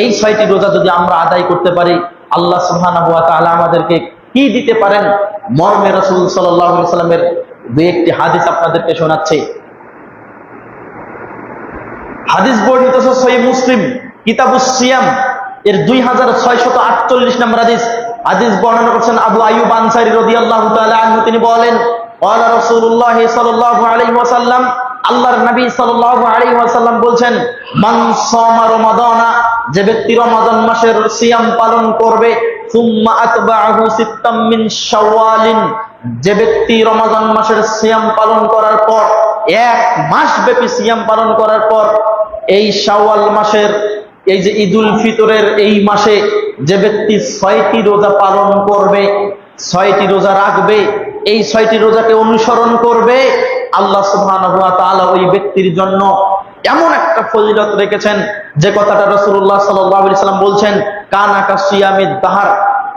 এই ছয়টি রোজা যদি আমরা আদায় করতে পারি আল্লাহ সুবহানাহু ওয়া তাআলা আমাদেরকে কি দিতে পারেন মর্মে রসুল সাল্লাল্লাহু আলাইহি সাল্লামের দুই একটি হাদিস আপনাদেরকে শোনাচ্ছে হাদিস বর্ণিত সহি মুসলিম কিতাবুস সিয়াম এর দুই হাজার ছয়শত আটচল্লিশ নম্বর হাদিস হাদিস বর্ণনা করছেন আবু আইয়ুব আনসারি রাদিয়াল্লাহু তাআলা আনহু তিনি বলেন قال رسول الله صلى الله عليه وسلم আল্লাহর নবী সাল্লাল্লাহু আলাইহি ওয়াসাল্লাম বলছেন, মান সামা যে ব্যক্তি রমাদান মাসের সিয়াম পালন করবে শাওয়ালিন, যে ব্যক্তি রমাদান মাসের সিয়াম পালন করার পর, এক মাস ব্যাপী সিয়াম পালন করার পর, এই শাওয়াল মাসের, এই যে ঈদুল ফিতরের এই মাসে যে ব্যক্তি ছয়টি রোজা পালন করবে, ছয়টি রোজা রাখবে, এই ছয়টি রোজাকে অনুসরণ করবে আল্লাহ তাআলা ওই ব্যক্তির জন্য এমন একটা ফজিলত রেখেছেন, যে কথাটা আলাইহি সাল্লাম বলছেন, কানা কাসিয়ামিদ দাহার।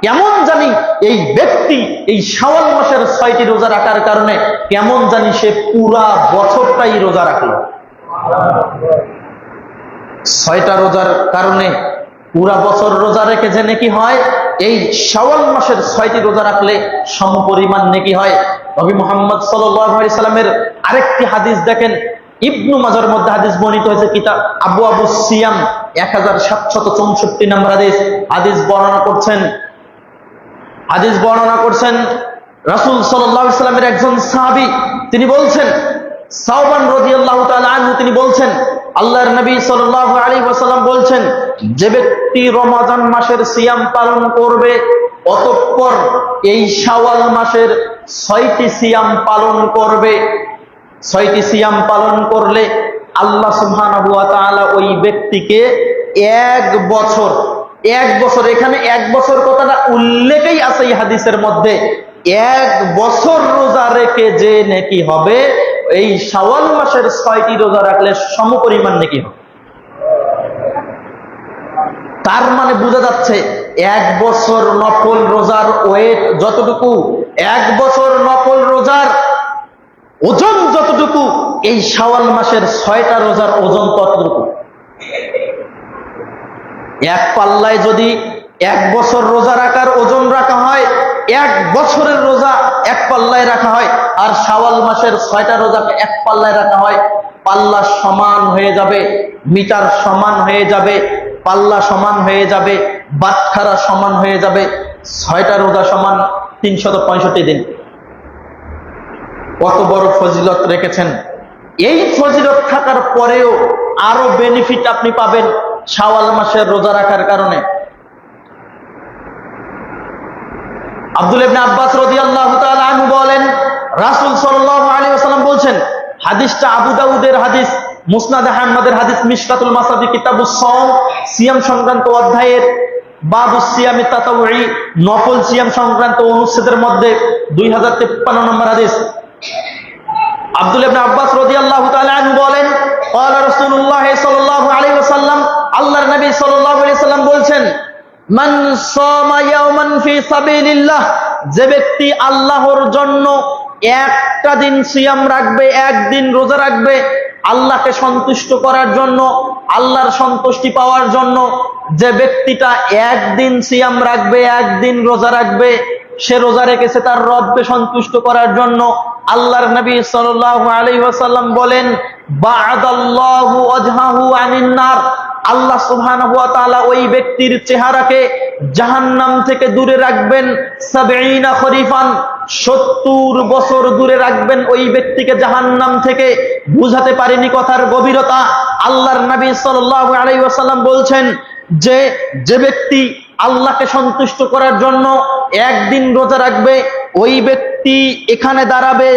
কেমন জানি এই ব্যক্তি এই শাওয়াল মাসের ছয়টি রোজা রাখার কারণে কেমন জানি সে পুরা বছরটাই রোজা রাখল। ছয়টা রোজার কারণে পুরা বছর রোজা রেখে যে নেকি হয়? এই শাওয়াল মাসের ছয়টি রোজা রাখলে সমপরিমাণ নেকি হয়? নবী মোহাম্মদ সাল্লামের আরেকটি হাদিস দেখেন। ইবনু মাজার মধ্যে হাদিস বর্ণিত হয়েছে কিতাব আবু আবু সিয়াম এক হাজার সাতশত চৌষট্টি নম্বর হাদিস। হাদিস বর্ণনা করছেন, হাদিস বর্ণনা করছেন রাসুল সাল্লামের একজন সাহাবী। তিনি বলছেন, সাওবান রাদিয়াল্লাহু তাআলা আনহু, তিনি বলছেন, আল্লাহর নবী সাল্লাল্লাহু আলাইহি ওয়াসাল্লাম বলছেন, যে ব্যক্তি রমাজান মাসের সিয়াম পালন করবে, অতঃপর এই শাওয়াল মাসের ছয়টি সিয়াম পালন করবে। ছয়টি সিয়াম পালন করলে আল্লাহ তাআলা ওই ব্যক্তিকে এক বছর এক বছর, এখানে এক বছর কথাটা উল্লেখেই আছে এই হাদিসের মধ্যে। এক বছর রোজা রেখে যে নেকি হবে, এই শাওয়াল মাসের ছয়টি রোজা রাখলে সমপরিমাণ নেকি হবে। তার মানে বোঝা যাচ্ছে, এক বছর নফল রোজার ওয়েট যতটুকু এক বছর নকল রোজার ওজন যতটুকু, এই শাওয়াল মাসের ছয়টা রোজার ওজন ততটুকু। এক পাল্লায় যদি এক বছর রোজা রাখার ওজন রাখা হয়, এক বছরের রোজা এক পাল্লায় রাখা হয়, আর শাওয়াল মাসের ছয়টা রোজাকে এক পাল্লায় রাখা হয়, পাল্লা সমান হয়ে যাবে, মিটার সমান হয়ে যাবে, পাল্লা সমান হয়ে যাবে, বাটখারা সমান হয়ে যাবে, ছয়টা রোজা সমান তিনশত পঁয়ষট্টি দিন। কত বড় ফজিলত রেখেছেন। এই ফজিলত থাকার পরেও আরও বেনিফিট আপনি পাবেন শাওয়াল মাসের রোজা রাখার কারণে। আব্দুল ইবনে আব্বাস রাদিয়াল্লাহু তাআলা আনহু বলেন, রাসূল সাল্লাল্লাহু আলাইহি ওয়াসাল্লাম বলছেন, হাদিসটা আবু দাউদের হাদিস, মুসনাদ আহমদের হাদিস, মিশকাতুল মাসাদি কিতাবুস সাওম, সিয়াম সংক্রান্ত অধ্যায়ের বাবু সিয়ামি তাতাউই নফল সিয়াম সংক্রান্ত অনুচ্ছেদের মধ্যে 2053 নম্বর হাদিস আব্দুল ইবনে আব্বাস রাদিয়াল্লাহু তাআলা আনহু বলেন قال رسول الله صلى الله عليه وسلم আল্লাহর নবী সাল্লাল্লাহু আলাইহি সাল্লাম বলছেন মান সামা ইয়াওমান ফি সাবিলিল্লাহ যে ব্যক্তি আল্লাহর জন্য একটা দিন সিয়াম রাখবে একদিন রোজা রাখবে আল্লাহকে সন্তুষ্ট করার জন্য আল্লাহর সন্তুষ্টি পাওয়ার জন্য যে ব্যক্তিটা একদিন সিয়াম রাখবে, একদিন রোজা রাখবে, সে রোজা রেখেছে তার রবকে সন্তুষ্ট করার জন্য। আল্লাহর নবী আলাইহি ওয়াসাল্লাম বলেন আল্লাহ তাআলা ওই ব্যক্তির চেহারাকে জাহান্নাম থেকে দূরে রাখবেন, সাবঈনা খরিফান। 70 বছর দূরে রাখবেন ওই ব্যক্তিকে জাহান নাম থেকে। বুঝাতে পারেনি কথার গভীরতা। আল্লাহর নবী সাল্লাম বলছেন যে যে ব্যক্তি আল্লাহকে সন্তুষ্ট করার জন্য একদিন রোজা রাখবে, ওই ব্যক্তি এখানে দাঁড়াবে।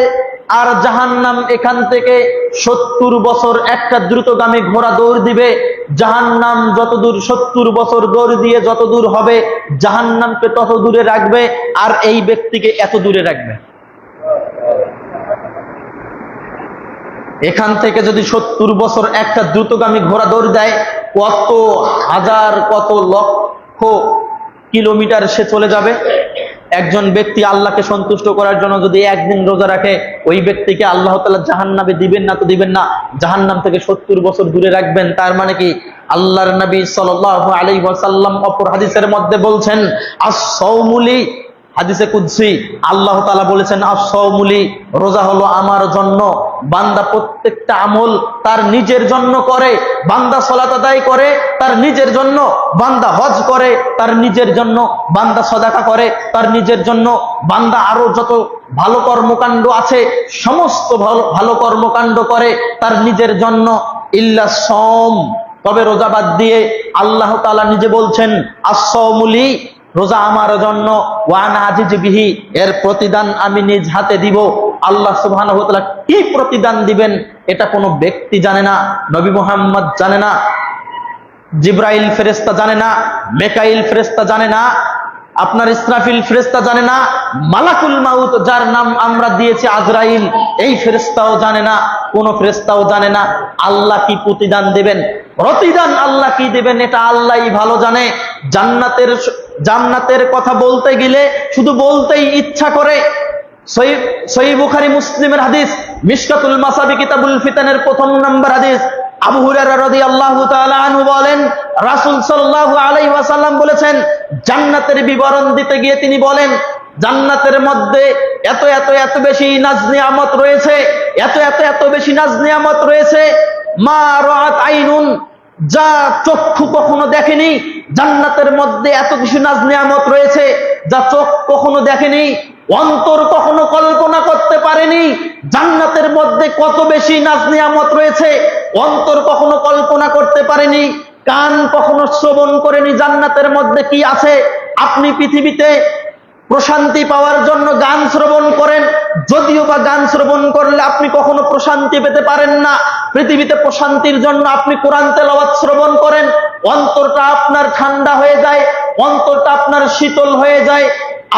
আর জাহান্নাম এখান থেকে সত্তর বছর একটা দ্রুতগামী ঘোড়া দৌড় দিবে। জাহান্নাম যত দূর সত্তর বছর দৌড় দিয়ে যত দূর হবে, জাহান্নামকে তত দূরে রাখবে আর এই ব্যক্তিকে এত দূরে রাখবে। এখান থেকে যদি সত্তর বছর একটা দ্রুতগামী ঘোড়া দৌড় দেয়, কত হাজার, কত লক্ষ কিলোমিটার সে চলে যাবে? একজন ব্যক্তি আল্লাহকে সন্তুষ্ট করার জন্য যদি একদিন রোজা রাখে, ওই ব্যক্তিকে আল্লাহ তালা জাহান্নামে দিবেন না তো দিবেন না। জাহান্নাম থেকে সত্তর বছর দূরে রাখবেন। তার মানে কি? আল্লাহর নবী সাল আলী ওয়াসাল্লাম অপর হাদিসের মধ্যে বলছেন, আস-সাওমুলি হাদিসে কুদসি, আল্লাহ তাআলা বলেছেন, আস-সাওমুলি রোজা হলো আমার জন্য। বান্দা প্রত্যেকটা আমল তার নিজের জন্য করে, বান্দা সালাত আদায় করে, তার নিজের জন্য। বান্দা হজ করে, তার নিজের জন্য। বান্দা সদাকা করে, তার নিজের জন্য। বান্দা আরও যত ভালো কর্মকাণ্ড আছে, সমস্ত ভালো ভালো কর্মকাণ্ড করে, তার নিজের জন্য। ইল্লা সম তবে রোজা বাদ দিয়ে আল্লাহ তালা নিজে বলছেন আসমুলি রোজা আমার জন্য ওয়ান আজিজ বিহি, এর প্রতিদান আমি নিজ হাতে দিব। আল্লাহ সুবহান কি প্রতিদান দিবেন, এটা কোনো ব্যক্তি জানে না, নবী মোহাম্মদ জানে না, জিব্রাইল ফেরেস্তা জানে না, মেকাইল ফেরেস্তা জানে না আপনার ইসরাফিল ফেরেস্তা জানে না, মালাকুল মাউত, যার নাম আমরা দিয়েছি আজরাইল, এই ফেরেস্তাও জানে না, কোন ফেরেস্তাও জানে না, আল্লাহ কি প্রতিদান দেবেন? প্রতিদান আল্লাহ কি দেবেন? এটা আল্লাহই ভালো জানে। জান্নাতের জান্নাতের কথা বলতে গেলে শুধু বলতেই ইচ্ছা করে। সহি বুখারি মুসলিমের হাদিস, মিশকাতুল মাসাবি কিতাবুল ফিতানের প্রথম নম্বর হাদিস। আবু হুরায়রা রাদিয়াল্লাহু তাআলা আনহু বলেন, রাসূল আলাইহি ওয়াসাল্লাম বলেছেন, জান্নাতের বিবরণ দিতে গিয়ে তিনি বলেন, জান্নাতের মধ্যে এত এত এত বেশি নাজ নিয়ামত রয়েছে, এত এত এত বেশি নাজ নিয়ামত রয়েছে, মা রাআত আইনুন, যা চক্ষু কখনো দেখেনি, জান্নাতের মধ্যে এত কিছু নাজ নিয়ামত রয়েছে, যা চোখ কখনো দেখেনি, অন্তর কখনো কল্পনা করতে পারেনি, জান্নাতের মধ্যে কত বেশি নাজ নিয়ামত রয়েছে অন্তর কখনো কল্পনা করতে পারেনি, কান কখনো শ্রবণ করেনি, জান্নাতের মধ্যে কি আছে? আপনি পৃথিবীতে প্রশান্তি পাওয়ার জন্য গান শ্রবণ করেন, যদিও বা গান শ্রবণ করলে আপনি কখনো প্রশান্তি পেতে পারেন না। পৃথিবীতে প্রশান্তির জন্য আপনি কোরআন তেলাওয়াত শ্রবণ করেন, অন্তরটা আপনার ঠান্ডা হয়ে যায়, অন্তরটা আপনার শীতল হয়ে যায়।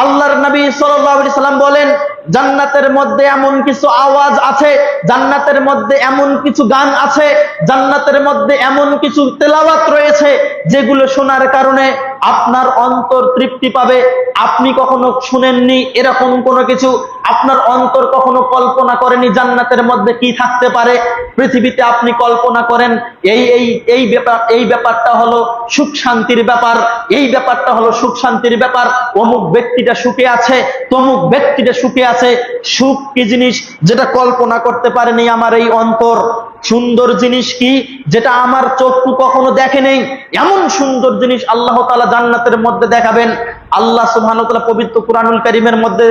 আল্লাহর নবী সাল্লাম বলেন জান্নাতের মধ্যে এমন কিছু আওয়াজ আছে, জান্নাতের মধ্যে এমন কিছু গান আছে, জান্নাতের মধ্যে এমন কিছু তেলাওয়াত রয়েছে, যেগুলো শোনার কারণে আপনার অন্তর তৃপ্তি পাবে। আপনি কখনো শুনেননি এরকম কোনো কিছু? আপনার অন্তর কখনো কল্পনা করেনি জান্নাতের মধ্যে কি থাকতে পারে? পৃথিবীতে আপনি কল্পনা করেন, এই এই এই ব্যাপার, এই ব্যাপারটা হলো সুখ শান্তির ব্যাপার, এই ব্যাপারটা হলো সুখ শান্তির ব্যাপার। অমুক ব্যক্তিটা সুখে আছে, তমুক ব্যক্তিটা সুখে আছে। সুখ কি জিনিস যেটা কল্পনা করতে পারেনি আমার এই অন্তর? সুন্দর জিনিস কি যেটা আমার চক্ষু কখনো দেখে নেই? এমন সুন্দর জিনিস আল্লাহ তালা জান্নাতের মধ্যে দেখাবেন। আল্লাহ সুবহান পবিত্র কুরআনুল কারীমের মধ্যে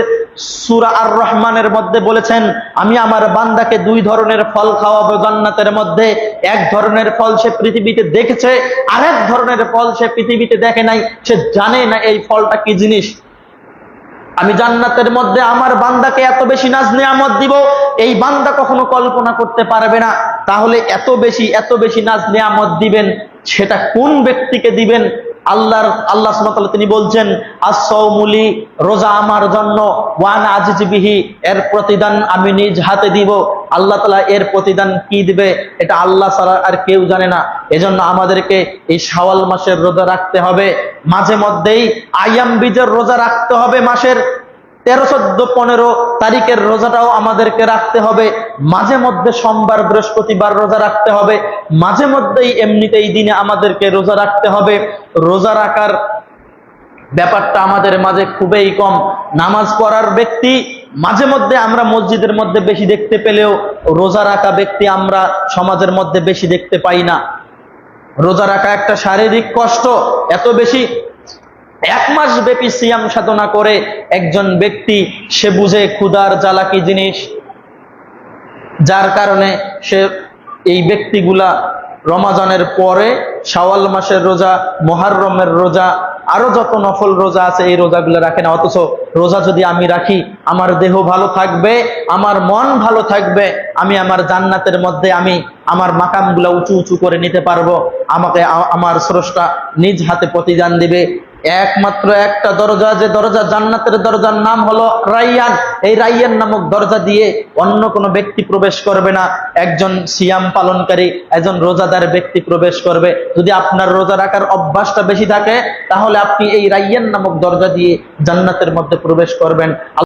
সূরা আর রহমানের মধ্যে বলেছেন, আমি আমার বান্দাকে দুই ধরনের ফল খাওয়াবো জান্নাতের মধ্যে। এক ধরনের ফল সে পৃথিবীতে দেখেছে আর এক ধরনের ফল সে পৃথিবীতে দেখে নাই, সে জানে না এই ফলটা কি জিনিস। আমি জান্নাতের মধ্যে আমার বান্দাকে এত বেশি নাজ নিয়ামত দিব, এই বান্দা কখনো কল্পনা করতে পারবে না। তাহলে এত বেশি এত বেশি নাজ নিয়ামত দিবেন, সেটা কোন ব্যক্তিকে দিবেন? আল্লাহর, আল্লাহ তিনি বলছেন আসৌমুলি রোজা আমার জন্য ওয়ান আজিজবিহি এর প্রতিদান আমি নিজ হাতে দিব। আল্লাহ তালা এর প্রতিদান কি দিবে, এটা আল্লাহ ছাড়া আর কেউ জানে না। এজন্য আমাদেরকে এই শাওয়াল মাসের রোজা রাখতে হবে। মাঝে মধ্যেই আয়াম বীজের রোজা রাখতে হবে মাসের। তেরো, চোদ্দ, পনেরো তারিখের রোজাটাও আমাদেরকে রাখতে হবে। মাঝে মধ্যে সোমবার, বৃহস্পতিবার রোজা রাখতে হবে। মাঝে মধ্যেই এমনিতেই দিনে আমাদেরকে রোজা রাখতে হবে। রোজা রাখার ব্যাপারটা আমাদের মাঝে খুবই কম। নামাজ পড়ার ব্যক্তি, মাঝে মধ্যে আমরা মসজিদের মধ্যে বেশি দেখতে পেলেও রোজা রাখা ব্যক্তি আমরা সমাজের মধ্যে বেশি দেখতে পাই না। রোজা রাখা একটা শারীরিক কষ্ট। এত বেশি এক মাস ব্যাপী সিয়াম সাধনা করে একজন ব্যক্তি, সে বুঝে ক্ষুদার জ্বালা কি জিনিস? যার কারণে সে এই ব্যক্তিগুলা রমাজানের পরে, শাওয়াল মাসের রোজা মহারমের রোজা, আরও যত নফল রোজা আছে এই রোজাগুলো রাখে না। অথচ রোজা যদি আমি রাখি, আমার দেহ ভালো থাকবে, আমার মন ভালো থাকবে, আমি আমার জান্নাতের মধ্যে আমি আমার মাকামগুলো উঁচু উঁচু করে নিতে পারব। আমাকে আমার স্রষ্টা নিজ হাতে প্রতিদান দিবে। একমাত্র একটা দরজা, যে দরজা জান্নাতের দরজার নাম হলো রাইয়ান। এই রাইয়ান নামক দরজা দিয়ে অন্য কোনো ব্যক্তি প্রবেশ করবে না। একজন সিয়াম পালনকারী, একজন রোজাদার ব্যক্তি প্রবেশ করবে। যদি আপনার রোজা রাখার অভ্যাসটা বেশি থাকে, তাহলে আপনি এই রাইয়ান নামক দরজা দিয়ে জান্নাতের মধ্যে প্রবেশ করবেন।